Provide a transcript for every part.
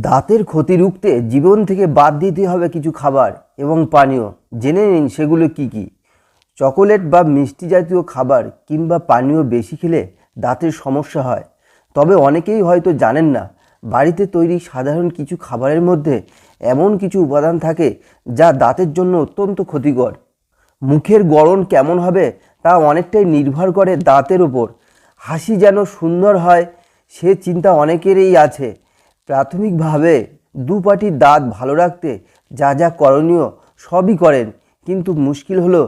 দাঁতের ক্ষতি রুখতে জীবন থেকে বাদ দিতে হবে কিছু খাবার এবং পানীয়। জেনে নিন সেগুলো কি কি। চকোলেট বা মিষ্টি জাতীয় খাবার কিংবা পানীয় বেশি খেলে দাঁতের সমস্যা হয়। তবে অনেকেই হয়তো জানেন না, বাড়িতে তৈরি সাধারণ কিছু খাবারের মধ্যে এমন কিছু উপাদান থাকে যা দাঁতের জন্য অত্যন্ত ক্ষতিকর। মুখের গড়ন কেমন হবে তা অনেকটাই নির্ভর করে দাঁতের ওপর। হাসি যেন সুন্দর হয়, সে চিন্তা অনেকেরই আছে। প্রাথমিকভাবে দুপাটির দাঁত ভালো রাখতে যা যা করণীয় সবই করেন। কিন্তু মুশকিল হলো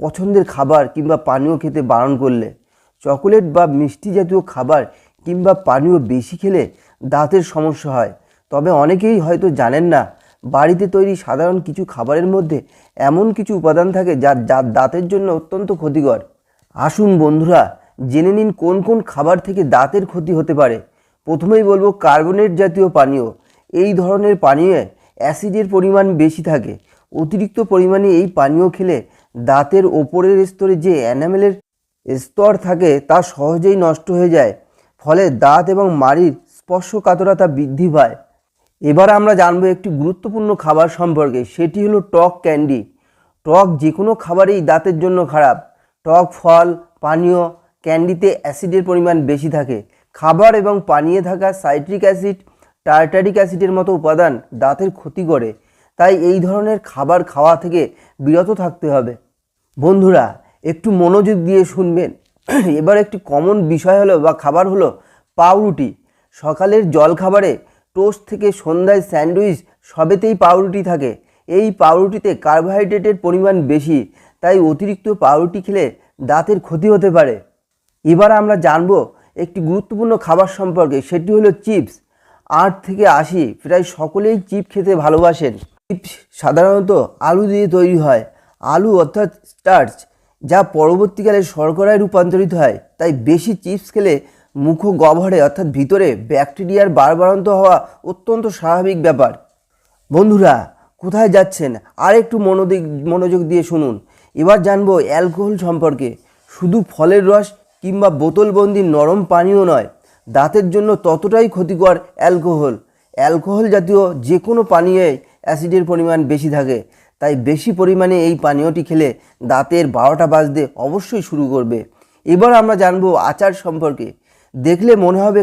পছন্দের খাবার কিংবা পানীয় খেতে বারণ করলে। চকোলেট বা মিষ্টি জাতীয় খাবার কিংবা পানীয় বেশি খেলে দাঁতের সমস্যা হয়। তবে অনেকেই হয়তো জানেন না, বাড়িতে তৈরি সাধারণ কিছু খাবারের মধ্যে এমন কিছু উপাদান থাকে যা যা দাঁতের জন্য অত্যন্ত ক্ষতিকর। আসুন বন্ধুরা, জেনে নিন কোন কোন খাবার থেকে দাঁতের ক্ষতি হতে পারে। প্রথমেই বলব কার্বনেট জাতীয় পানীয়। এই ধরনের পানীয়ে অ্যাসিডের পরিমাণ বেশি থাকে। অতিরিক্ত পরিমাণে এই পানীয় খেলে দাঁতের ওপরের স্তরে যে অ্যানামেলের স্তর থাকে তা সহজেই নষ্ট হয়ে যায়। ফলে দাঁত এবং মাড়ির স্পর্শকাতরতা বৃদ্ধি পায়। এবার আমরা জানব একটি গুরুত্বপূর্ণ খাবার সম্পর্কে। সেটি হলো টক ক্যান্ডি। টক যে কোনো খাবারেই দাঁতের জন্য খারাপ। টক ফল, পানীয় ক্যান্ডিতে অ্যাসিডের পরিমাণ বেশি থাকে। খাবার এবং পানীয়ে থাকা সাইট্রিক অ্যাসিড, টার্টারিক অ্যাসিডের মতো উপাদান দাঁতের ক্ষতি করে। তাই এই ধরনের খাবার খাওয়া থেকে বিরত থাকতে হবে। বন্ধুরা, একটু মনোযোগ দিয়ে শুনবেন। এবার একটি কমন বিষয় হলো বা খাবার হলো পাউরুটি। সকালের জল খাবারে টোস্ট থেকে সন্ধ্যায় স্যান্ডউইচ সবেতেই পাউরুটি থাকে। এই পাউরুটিতে কার্বোহাইড্রেটের পরিমাণ বেশি, তাই অতিরিক্ত পাউরুটি খেলে দাঁতের ক্ষতি হতে পারে। এবার আমরা জানব একটি গুরুত্বপূর্ণ খাবার সম্পর্কে, সেটি হলো চিপস। আট থেকে আশি, প্রায় সকলেই চিপ খেতে ভালোবাসেন। চিপস সাধারণত আলু দিয়ে তৈরি হয়। আলু অর্থাৎ স্টার্চ, যা পরবর্তীকালে শর্করায় রূপান্তরিত হয়। তাই বেশি চিপস খেলে মুখ গহ্বরে অর্থাৎ ভিতরে ব্যাকটেরিয়ার বারবারান্ত হওয়া অত্যন্ত স্বাভাবিক ব্যাপার। বন্ধুরা, কোথায় যাচ্ছেন? আর একটু মনোদিক মনোযোগ দিয়ে শুনুন। এবার জানব অ্যালকোহল সম্পর্কে। শুধু ফলের রস কিংবা বোতলবন্দি নরম পানীয় নয়। দাঁতের জন্য ততটাই ক্ষতিকর অ্যালকোহল। অ্যালকোহল জাতীয় যে কোনো পানীয়ে অ্যাসিডের পরিমাণ বেশি থাকে। তাই বেশি পরিমাণে এই পানীয়টি খেলে দাঁতের বারোটা বাজতে অবশ্যই শুরু করবে। এবার আমরা জানব আচার সম্পর্কে। দেখলে মনে হবে